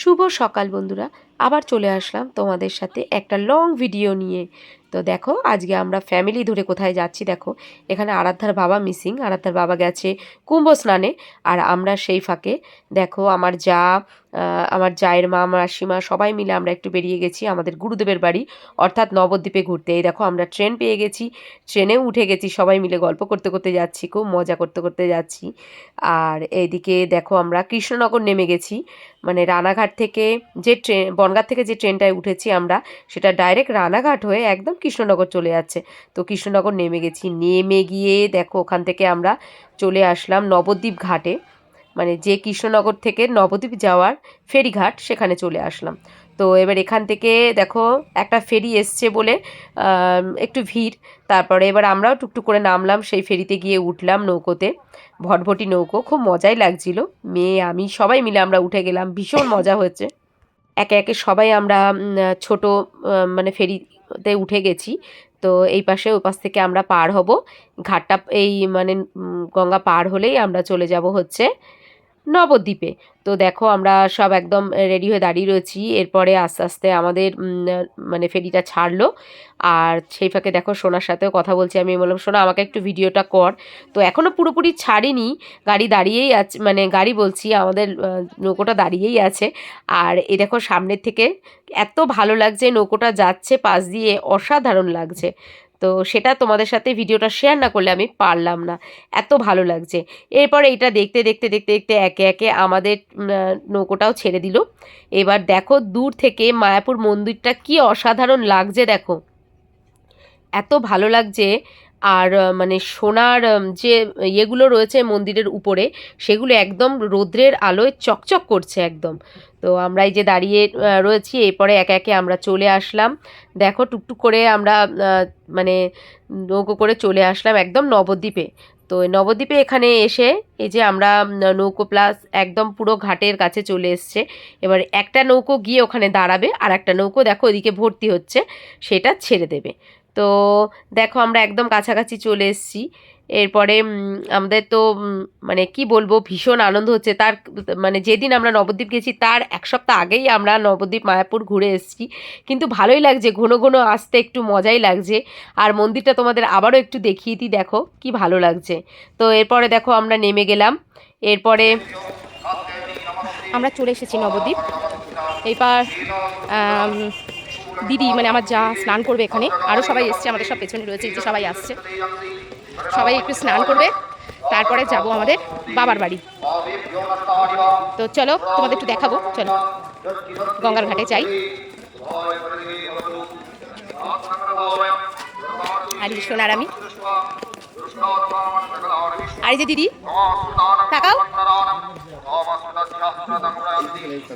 শুভ সকাল বন্ধুরা। আবার চলে আসলাম তোমাদের সাথে একটা লং ভিডিও নিয়ে। তো দেখো, আজকে আমরা ফ্যামিলি ধরে কোথায় যাচ্ছি দেখো। এখানে আরাধ্যার বাবা মিসিং আরাধ্যার বাবা গেছে কুম্ভ স্নানে। আর আমরা সেই ফাঁকে দেখো, আমার যা আমার জায়ের মা মাসিমা, সবাই মিলে আমরা একটু বেরিয়ে গেছি আমাদের গুরুদেবের বাড়ি। অর্থাৎ নবদ্বীপে ঘুরতে। এই দেখো, আমরা ট্রেন পেয়ে গেছি। ট্রেনেও উঠে গেছি, সবাই মিলে গল্প করতে করতে যাচ্ছি, খুব মজা করতে করতে যাচ্ছি। আর এইদিকে দেখো, আমরা কৃষ্ণনগর নেমে গেছি। মানে রানাঘাট থেকে যে ট্রেন বনগাঁ থেকে যে ট্রেনটায় উঠেছি আমরা, সেটা ডাইরেক্ট রানাঘাট হয়ে একদম কৃষ্ণনগর চলে যাচ্ছে। তো কৃষ্ণনগর নেমে গেছি। নেমে গিয়ে দেখো, ওখান থেকে আমরা চলে আসলাম নবদ্বীপ ঘাটে। মানে যে কৃষ্ণনগর থেকে নবদ্বীপ যাওয়ার ফেরিঘাট, সেখানে চলে আসলাম। তো এবার এখান থেকে দেখো, একটা ফেরি এসছে বলে একটু ভিড়। তারপরে এবার আমরাও টুকটুক করে নামলাম, সেই ফেরিতে গিয়ে উঠলাম নৌকোতে। ভটভটি নৌকো, খুব মজাই লাগছিল। মেয়ে, আমি সবাই মিলে আমরা উঠে গেলাম। ভীষণ মজা হয়েছে। একে একে সবাই আমরা ছোট মানে ফেরিতে উঠে গেছি। তো এই পাশে, ওই পাশ থেকে আমরা পার হব। ঘাটটা এই মানে গঙ্গা পার হলেই আমরা চলে যাব হচ্ছে নবদ্বীপে। তো দেখো, আমরা সব একদম রেডি হয়ে দাঁড়িয়ে রয়েছি। এরপরে আস্তে আস্তে আমাদের মানে ফেরিটা ছাড়লো। আর সেই ফাঁকে দেখো, সোনার সাথেও কথা বলছি আমি। বললাম, সোনা, আমাকে একটু ভিডিওটা কর। তো এখনও পুরোপুরি ছাড়িনি। গাড়ি দাঁড়িয়েই আছে মানে গাড়ি বলছি, আমাদের নৌকোটা দাঁড়িয়েই আছে। আর এ দেখো, সামনের থেকে এত ভালো লাগছে, নৌকোটা যাচ্ছে, পাশ দিয়ে অসাধারণ লাগছে। তো সেটা তোমাদের সাথে ভিডিওটা শেয়ার না করলে আমি পারলাম না। এত ভালো লাগছে। এরপর এইটা দেখতে দেখতে দেখতে দেখতে একে একে আমাদের নৌকোটাও ছেড়ে দিল। এবার দেখো দূর থেকে মায়াপুর মন্দিরটা কি অসাধারণ লাগছে দেখো। এত ভালো লাগছে। আর মানে সোনার যে ইয়েগুলো রয়েছে মন্দিরের উপরে, সেগুলো একদম রৌদ্রের আলোয় চকচক করছে একদম। তো আমরা এই যে দাঁড়িয়ে রয়েছি, এরপরে একে একে আমরা চলে আসলাম। দেখো, টুকটুক করে আমরা মানে নৌকো করে চলে আসলাম একদম নবদ্বীপে। তো নবদ্বীপে এখানে এসে, এই যে আমরা নৌকো প্লাস একদম পুরো ঘাটের কাছে চলে এসছে। এবার একটা নৌকো গিয়ে ওখানে দাঁড়াবে আর একটা নৌকো দেখো ওদিকে ভর্তি হচ্ছে, সেটা ছেড়ে দেবে। তো দেখো আমরা একদম কাছাকাছি চলে এসেছি। এরপরে আমাদের তো মানে কি বলব ভীষণ আনন্দ হচ্ছে। তার মানে যেদিন আমরা নবদ্বীপ গেছি তার এক সপ্তাহ আগেই আমরা নবদ্বীপ মায়াপুর ঘুরে এসেছি। কিন্তু ভালোই লাগছে ঘন ঘন আসতে একটু মজাই লাগছে। আর মন্দিরটা তোমাদের আবারও একটু দেখিয়ে দিই দেখো কি ভালো লাগছে। তো এরপরে দেখো আমরা নেমে গেলাম। এরপরে আমরা চলে এসেছি নবদ্বীপ। এইবার আম, দিদি মানে আমার যা স্নান করবে এখানে আরও সবাই এসছে, আমাদের সব পেছনে রয়েছে যে সবাই আসছে। সবাই একটু স্নান করবে, তারপরে যাব আমাদের বাবার বাড়ি। তো চলো, তোমাদের একটু দেখাবো, চলো। গঙ্গার ঘাটে যাই। আর সোনার আমি। আর যে দিদি, তাকাও।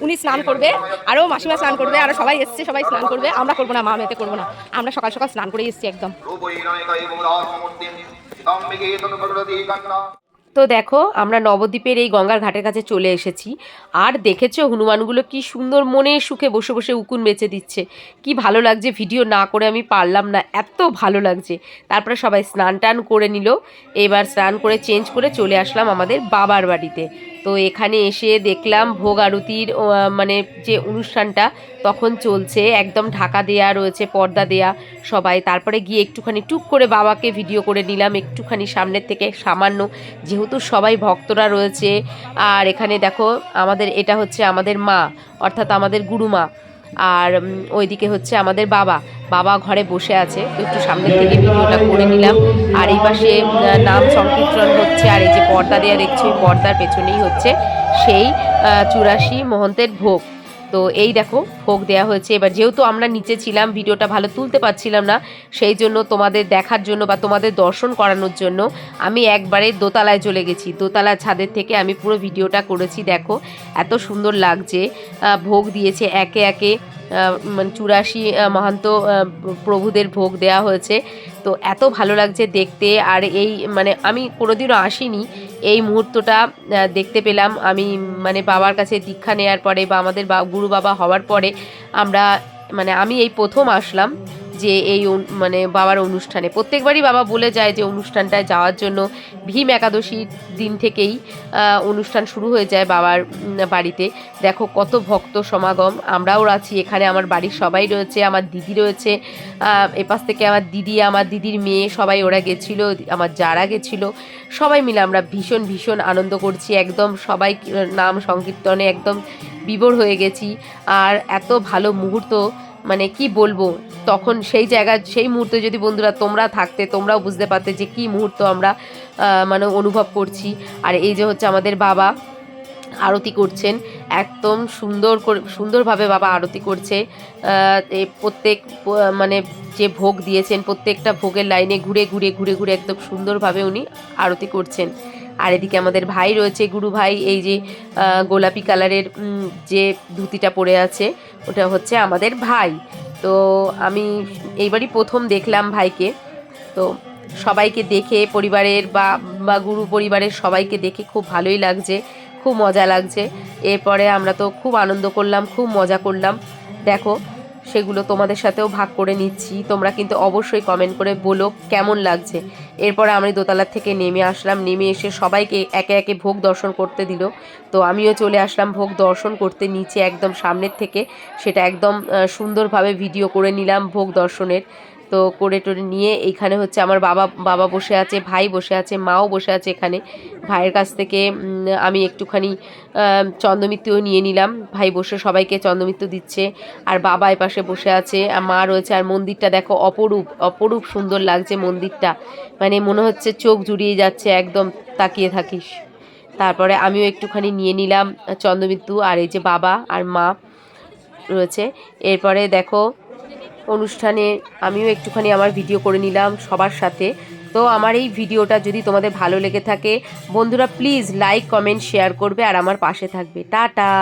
উনি স্নান করবে আরও মাসিমা স্নান করবে আরও সবাই এসছে, সবাই স্নান করবে। আমরা করব না, মা মেতে করব না। আমরা সকাল সকাল স্নান করে এসছি একদম। তো দেখো, আমরা নবদ্বীপের এই গঙ্গার ঘাটের কাছে চলে এসেছি। আর দেখেছ হনুমানগুলো কি সুন্দর মনে সুখে বসে বসে উকুন বেচে দিচ্ছে। কি ভালো লাগছে, ভিডিও না করে আমি পারলাম না, এত ভালো লাগছে। তারপরে সবাই স্নান টান করে নিল। এবার স্নান করে চেঞ্জ করে চলে আসলাম আমাদের বাবার বাড়িতে। তো এখানে এসে দেখলাম ভোগ আরতির মানে যে অনুষ্ঠানটা তখন চলছে। একদম ঢাকা দেয়া রয়েছে, পর্দা দেয়া সবাই। তারপরে গিয়ে একটুখানি টুক করে বাবাকে ভিডিও করে নিলাম, একটুখানি সামনের থেকে সামান্য। যেহেতু সবাই ভক্তরা রয়েছে, আর এখানে দেখো আমাদের, এটা হচ্ছে আমাদের মা, অর্থাৎ আমাদের গুরুমা। আর ওইদিকে হচ্ছে আমাদের বাবা। বাবা ঘরে বসে আছে। একটু সামনের থেকে ভিডিওটা করে নিলাম। আর এই পাশে নাম সংকীর্তন হচ্ছে। আর এই যে পর্দা দেওয়া দেখছি, পর্দার পেছনেই হচ্ছে সেই চুরাশি মহন্তের ভোগ। তো এই দেখো, ভোগ দেওয়া হয়েছে। এবার যেহেতু আমরা নিচে ছিলাম, ভিডিওটা ভালো তুলতে পারছিলাম না, সেই জন্য তোমাদের দেখার জন্য বা তোমাদের দর্শন করানোর জন্য আমি একবারে দোতলায় চলে গেছি। দোতলা ছাদের থেকে আমি পুরো ভিডিওটা করেছি, দেখো। এত সুন্দর লাগছে। ভোগ দিয়েছে একে একে। মানে চুরাশি মহান্ত প্রভুদের ভোগ দেয়া হয়েছে। তো এত ভালো লাগছে দেখতে, আর এই মানে আমি কোনোদিনও আসিনি। এই মুহূর্তটা দেখতে পেলাম। আমি মানে বাবার কাছে দীক্ষা নেওয়ার পরে বা আমাদের বা গুরু বাবা হওয়ার পরে আমরা মানে আমি এই প্রথম আসলাম। যে এই মানে বাবার অনুষ্ঠানে। প্রত্যেকবারই বাবা বলে যায় যে অনুষ্ঠানটায় যাওয়ার জন্য ভীম একাদশীর দিন থেকেই অনুষ্ঠান শুরু হয়ে যায় বাবার বাড়িতে। দেখো কত ভক্ত সমাগম, আমরাও আছি, এখানে আমার বাড়ির সবাই রয়েছে, আমার দিদি রয়েছে এপাশ থেকে আমার দিদি, আমার দিদির মেয়ে, সবাই ওরা গেছিল, আমার যারা গেছিল, সবাই মিলে আমরা ভীষণ ভীষণ আনন্দ করছি, একদম সবাই নাম সংকীর্তনে একদম বিভোর হয়ে গেছি। আর এত ভালো মুহূর্ত মানে কি বলব, তখন সেই জায়গা, সেই মুহূর্তে যদি বন্ধুরা তোমরা থাকতে, তোমরাও বুঝতে পারতে যে কি মুহূর্ত আমরা মানে অনুভব করছি। আর এই যে হচ্ছে আমাদের বাবা আরতি করছেন, একদম সুন্দর করে, সুন্দরভাবে বাবা আরতি করছে। প্রত্যেক মানে যে ভোগ দিয়েছেন, প্রত্যেকটা ভোগের লাইনে ঘুরে ঘুরে ঘুরে ঘুরে একদম সুন্দরভাবে উনি আরতি করছেন। আর এদিকে আমাদের ভাই রয়েছে, গুরু ভাই, এই যে গোলাপি কালারের যে ধুতিটা পরে আছে, ওটা হচ্ছে আমাদের ভাই। তো আমি এইবারই প্রথম দেখলাম ভাইকে। তো সবাইকে দেখে পরিবারের বা বা গুরু পরিবারের সবাইকে দেখে খুব ভালোই লাগছে, খুব মজা লাগছে। এরপরে আমরা তো খুব আনন্দ করলাম, খুব মজা করলাম। দেখো সেগুলো তোমাদের সাথেও ভাগ করে নিচ্ছি। তোমরা কিন্তু অবশ্যই কমেন্ট করে বলো কেমন লাগছে। এরপর আমি দোতলার থেকে নেমে আসলাম। নেমে এসে সবাইকে একে একে ভোগ দর্শন করতে দিল। তো আমিও চলে আসলাম ভোগ দর্শন করতে নিচে একদম সামনের থেকে। সেটা একদম সুন্দরভাবে ভিডিও করে নিলাম ভোগ দর্শনের। তো করে টোরে নিয়ে এইখানে হচ্ছে আমার বাবা বাবা বসে আছে, ভাই বসে আছে, মাও বসে আছে এখানে। ভাইয়ের কাছ থেকে আমি একটুখানি চন্দ্রমিত্রও নিয়ে নিলাম। ভাই বসে সবাইকে চন্দ্রমিত্র দিচ্ছে। আর বাবা এ পাশে বসে আছে, আর মা রয়েছে। আর মন্দিরটা দেখো অপরূপ অপরূপ সুন্দর লাগছে মন্দিরটা। মানে মনে হচ্ছে চোখ জুড়িয়ে যাচ্ছে, একদম তাকিয়ে থাকিস। তারপরে আমিও একটুখানি নিয়ে নিলাম চন্দ্রমিত্রু আর এই যে বাবা আর মা রয়েছে। এরপরে দেখো অনুষ্ঠানে আমিও একটুখানি আমার ভিডিও করে নিলাম সবার সাথে। তো আমার এই ভিডিওটা যদি তোমাদের ভালো লেগে থাকে, বন্ধুরা প্লিজ লাইক কমেন্ট শেয়ার করবে আর আমার পাশে থাকবে। টাটা!